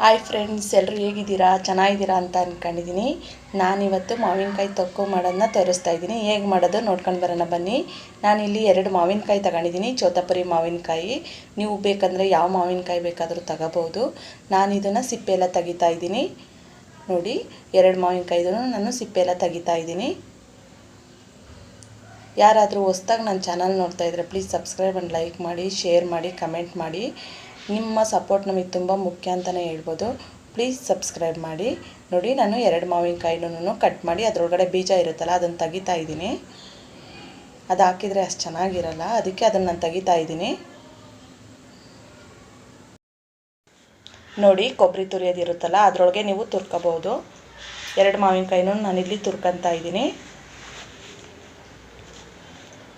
Hi friends ಎಲ್ಲರೂ ಹೇಗಿದ್ದೀರಾ? ಚೆನ್ನಾಗಿದ್ದೀರಾ ಅಂತ ಅಂದ್ಕೊಂಡಿದ್ದೀನಿ ನಾನಿವತ್ತು ಮಾವಿನಕಾಯಿ ತೊಕ್ಕು ಮಾಡೋದನ್ನ ತೋರಿಸ್ತಾ ಇದ್ದೀನಿ. ಹೇಗೆ ಮಾಡೋದು ನೋಡ್ಕೊಂಡು ಬರೋಣ ಬನ್ನಿ. ನಾನಿಲ್ಲಿ ಎರಡು ಮಾವಿನಕಾಯಿ ತಗೊಂಡಿದ್ದೀನಿ, ಚೋತಾಪುರಿ ಮಾವಿನಕಾಯಿ. ನೀವು ಬೇಕಂದರೆ ಯಾವ ಮಾವಿನಕಾಯಿ ಬೇಕಾದರೂ ತಗೋಬೋದು. ನಾನು ಇದನ್ನು ಸಿಪ್ಪೆ ಎಲ್ಲ ತೆಗಿತಾ ಇದ್ದೀನಿ. ನೋಡಿ, ಎರಡು ಮಾವಿನಕಾಯಿದೂ ನಾನು ಸಿಪ್ಪೆ ಎಲ್ಲ ತೆಗಿತಾ ಇದ್ದೀನಿ. ಯಾರಾದರೂ ಹೊಸ್ದಾಗಿ ನನ್ನ ಚಾನಲ್ ನೋಡ್ತಾ ಇದ್ದರೆ ಪ್ಲೀಸ್ ಸಬ್ಸ್ಕ್ರೈಬ್ ಆ್ಯಂಡ್ ಲೈಕ್ ಮಾಡಿ, ಶೇರ್ ಮಾಡಿ, ಕಮೆಂಟ್ ಮಾಡಿ. ನಿಮ್ಮ ಸಪೋರ್ಟ್ ನಮಗೆ ತುಂಬ ಮುಖ್ಯ ಅಂತಲೇ ಹೇಳ್ಬೋದು. ಪ್ಲೀಸ್ ಸಬ್ಸ್ಕ್ರೈಬ್ ಮಾಡಿ. ನೋಡಿ, ನಾನು ಎರಡು ಮಾವಿನಕಾಯಿನೂ ಕಟ್ ಮಾಡಿ, ಅದರೊಳಗಡೆ ಬೀಜ ಇರುತ್ತಲ್ಲ, ಅದನ್ನು ತೆಗಿತಾ ಇದ್ದೀನಿ. ಅದು ಹಾಕಿದರೆ ಅಷ್ಟು ಚೆನ್ನಾಗಿರಲ್ಲ, ಅದಕ್ಕೆ ಅದನ್ನು ನಾನು ತೆಗಿತಾ ಇದ್ದೀನಿ. ನೋಡಿ, ಕೊಬ್ಬರಿ ತುರಿಯೋದಿರುತ್ತಲ್ಲ ಅದರೊಳಗೆ ನೀವು ತುರ್ಕೋಬೋದು. ಎರಡು ಮಾವಿನಕಾಯಿನೂ ನಾನಿಲ್ಲಿ ತುರ್ಕೊತಾ ಇದ್ದೀನಿ.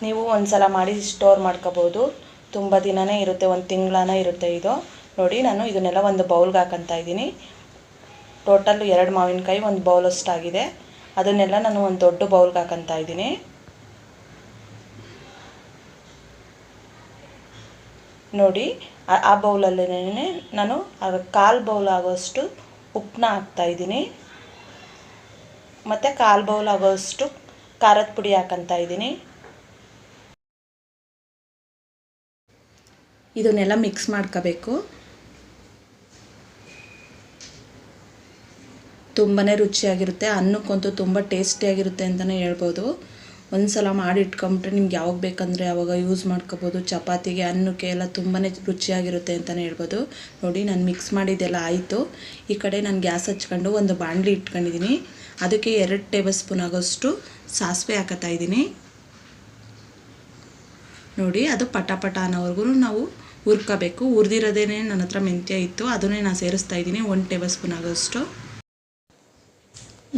ನೀವು ಒಂದು ಸಲ ಮಾಡಿ ಸ್ಟೋರ್ ಮಾಡ್ಕೋಬೋದು. ತುಂಬ ದಿನವೇ ಇರುತ್ತೆ, ಒಂದು ತಿಂಗಳನ ಇರುತ್ತೆ ಇದು. ನೋಡಿ, ನಾನು ಇದನ್ನೆಲ್ಲ ಒಂದು ಬೌಲ್ಗೆ ಹಾಕೊತಾ ಇದ್ದೀನಿ. ಟೋಟಲ್ ಎರಡು ಮಾವಿನಕಾಯಿ, ಒಂದು ಬೌಲಷ್ಟಾಗಿದೆ ಅದನ್ನೆಲ್ಲ ನಾನು ಒಂದು ದೊಡ್ಡ ಬೌಲ್ಗೆ ಹಾಕೊತಾ ಇದ್ದೀನಿ. ನೋಡಿ, ಆ ಬೌಲಲ್ಲೇ ನಾನು ಕಾಲು ಬೌಲ್ ಆಗೋಷ್ಟು ಉಪ್ಪನ್ನ ಹಾಕ್ತಾಯಿದ್ದೀನಿ ಮತ್ತು ಕಾಲು ಬೌಲ್ ಆಗೋಷ್ಟು ಖಾರದ ಪುಡಿ ಹಾಕೊತಾ ಇದ್ದೀನಿ. ಇದನ್ನೆಲ್ಲ ಮಿಕ್ಸ್ ಮಾಡ್ಕೋಬೇಕು. ತುಂಬಾ ರುಚಿಯಾಗಿರುತ್ತೆ. ಅನ್ನಕ್ಕಂತೂ ತುಂಬ ಟೇಸ್ಟಿಯಾಗಿರುತ್ತೆ ಅಂತಲೇ ಹೇಳ್ಬೋದು. ಒಂದು ಸಲ ಮಾಡಿ ನಿಮ್ಗೆ ಯಾವಾಗ ಬೇಕಂದರೆ ಯಾವಾಗ ಯೂಸ್ ಮಾಡ್ಕೋಬೋದು. ಚಪಾತಿಗೆ, ಅನ್ನಕ್ಕೆ ಎಲ್ಲ ತುಂಬಾ ರುಚಿಯಾಗಿರುತ್ತೆ ಅಂತಲೇ ಹೇಳ್ಬೋದು. ನೋಡಿ, ನಾನು ಮಿಕ್ಸ್ ಮಾಡಿದ್ದೆಲ್ಲ ಆಯಿತು. ಈ ಕಡೆ ನಾನು ಗ್ಯಾಸ್ ಹಚ್ಕೊಂಡು ಒಂದು ಬಾಣಲಿ ಇಟ್ಕೊಂಡಿದ್ದೀನಿ. ಅದಕ್ಕೆ ಎರಡು ಟೇಬಲ್ ಸ್ಪೂನ್ ಆಗೋಷ್ಟು ಸಾಸಿವೆ ಹಾಕತ್ತಾ ಇದ್ದೀನಿ. ನೋಡಿ, ಅದು ಪಟ ಪಟ ಅನ್ನೋವರೆಗೂ ನಾವು ಹುರ್ಕೋಬೇಕು. ಹುರಿದಿರೋದೇ ನನ್ನ ಹತ್ರ ಮೆಂತ್ಯ ಇತ್ತು, ಅದನ್ನೇ ನಾನು ಸೇರಿಸ್ತಾ ಇದ್ದೀನಿ ಒನ್ ಟೇಬಲ್ ಸ್ಪೂನ್ ಆಗೋಷ್ಟು.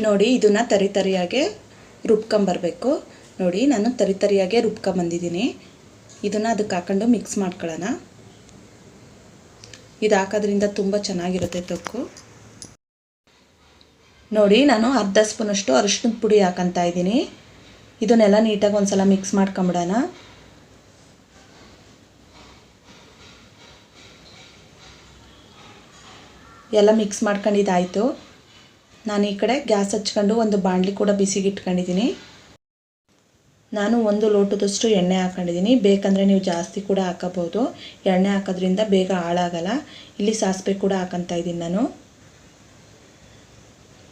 ನೋಡಿ, ಇದನ್ನು ತರಿ ತರಿಯಾಗೆ ರುಬ್ಕೊಂಬರ್ಬೇಕು ನೋಡಿ, ನಾನು ತರಿ ತರಿಯಾಗೆ ರುಬ್ಕೊಂಬಂದಿದ್ದೀನಿ ಇದನ್ನು ಅದಕ್ಕೆ ಹಾಕೊಂಡು ಮಿಕ್ಸ್ ಮಾಡ್ಕೊಳ್ಳೋಣ. ಇದು ಹಾಕೋದ್ರಿಂದ ತುಂಬ ಚೆನ್ನಾಗಿರುತ್ತೆ ತೊಕ್ಕು. ನೋಡಿ, ನಾನು ಅರ್ಧ ಸ್ಪೂನಷ್ಟು ಅರಿಶಿನದ ಪುಡಿ ಹಾಕೊತಾ ಇದ್ದೀನಿ. ಇದನ್ನೆಲ್ಲ ನೀಟಾಗಿ ಒಂದು ಸಲ ಮಿಕ್ಸ್ ಮಾಡ್ಕೊಂಬಿಡೋಣ. ಎಲ್ಲ ಮಿಕ್ಸ್ ಮಾಡ್ಕೊಂಡಿದ್ದಾಯಿತು. ನಾನು ಈ ಕಡೆ ಗ್ಯಾಸ್ ಹಚ್ಕೊಂಡು ಒಂದು ಬಾಣಲಿ ಕೂಡ ಬಿಸಿಗೆ ಇಟ್ಕೊಂಡಿದ್ದೀನಿ ನಾನು ಒಂದು ಲೋಟದಷ್ಟು ಎಣ್ಣೆ ಹಾಕೊಂಡಿದ್ದೀನಿ. ಬೇಕಂದರೆ ನೀವು ಜಾಸ್ತಿ ಕೂಡ ಹಾಕೋಬೋದು ಎಣ್ಣೆ ಹಾಕೋದ್ರಿಂದ ಬೇಗ ಹಾಳಾಗಲ್ಲ. ಇಲ್ಲಿ ಸಾಸಿವೆ ಕೂಡ ಹಾಕೊತಾ ಇದ್ದೀನಿ ನಾನು.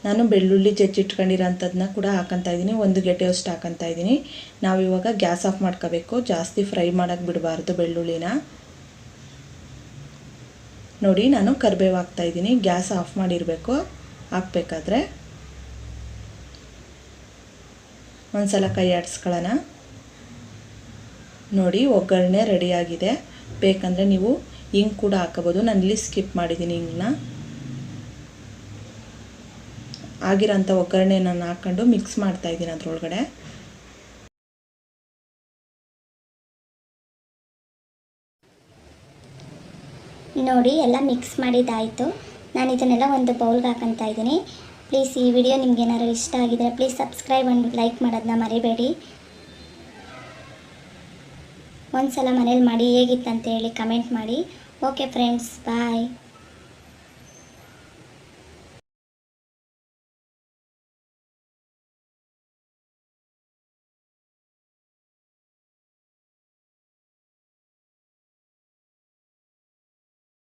ನಾನು ಬೆಳ್ಳುಳ್ಳಿ ಜಜ್ಜಿಟ್ಕೊಂಡಿರೋಂಥದ್ದನ್ನ ಕೂಡ ಹಾಕೊತಾ ಇದ್ದೀನಿ. ಒಂದು ಗೆಡ್ಡೆಯಷ್ಟು ಹಾಕೊತಾ ಇದ್ದೀನಿ. ನಾವು ಇವಾಗ ಗ್ಯಾಸ್ ಆಫ್ ಮಾಡ್ಕೋಬೇಕು. ಜಾಸ್ತಿ ಫ್ರೈ ಮಾಡೋಕ್ಕೆ ಬಿಡಬಾರ್ದು ಬೆಳ್ಳುಳ್ಳಿನ. ನೋಡಿ, ನಾನು ಕರಿಬೇವು ಹಾಕ್ತಾಯಿದ್ದೀನಿ ಗ್ಯಾಸ್ ಆಫ್ ಮಾಡಿರಬೇಕು. ಹಾಕ್ಬೇಕಾದ್ರೆ ಒಂದು ಸಲ ಕೈ ಆಡಿಸ್ಕೊಳ್ಳೋಣ. ನೋಡಿ, ಒಗ್ಗರಣೆ ರೆಡಿಯಾಗಿದೆ ಬೇಕಂದರೆ ನೀವು ಹಿಂಗೆ ಕೂಡ ಹಾಕೋಬೋದು ನಾನು ಇಲ್ಲಿ ಸ್ಕಿಪ್ ಮಾಡಿದ್ದೀನಿ ಹಿಂಗನ್ನ ಆಗಿರೋಂಥ ಒಗ್ಗರಣೆ ನಾನು ಹಾಕ್ಕೊಂಡು ಮಿಕ್ಸ್ ಮಾಡ್ತಾಯಿದ್ದೀನಿ ಅದರೊಳಗಡೆ. ನೋಡಿ, ಎಲ್ಲ ಮಿಕ್ಸ್ ಮಾಡಿದ್ದಾಯಿತು. ನಾನು ಇದನ್ನೆಲ್ಲ ಒಂದು ಬೌಲ್ಗೆ ಹಾಕೊತಾ ಇದ್ದೀನಿ. ಪ್ಲೀಸ್ ಈ ವಿಡಿಯೋ ನಿಮ್ಗೆ ಏನಾದ್ರು ಇಷ್ಟ ಆಗಿದ್ರೆ ಪ್ಲೀಸ್ ಸಬ್ಸ್ಕ್ರೈಬ್ ಅಂಡ್ ಲೈಕ್ ಮಾಡೋದನ್ನ ಮರಿಬೇಡಿ. ಒಂದು ಸಲ ಮನೇಲಿ ಮಾಡಿ ಹೇಗಿತ್ತಂತ ಹೇಳಿ ಕಮೆಂಟ್ ಮಾಡಿ. ಓಕೆ ಫ್ರೆಂಡ್ಸ್ ಬಾಯ್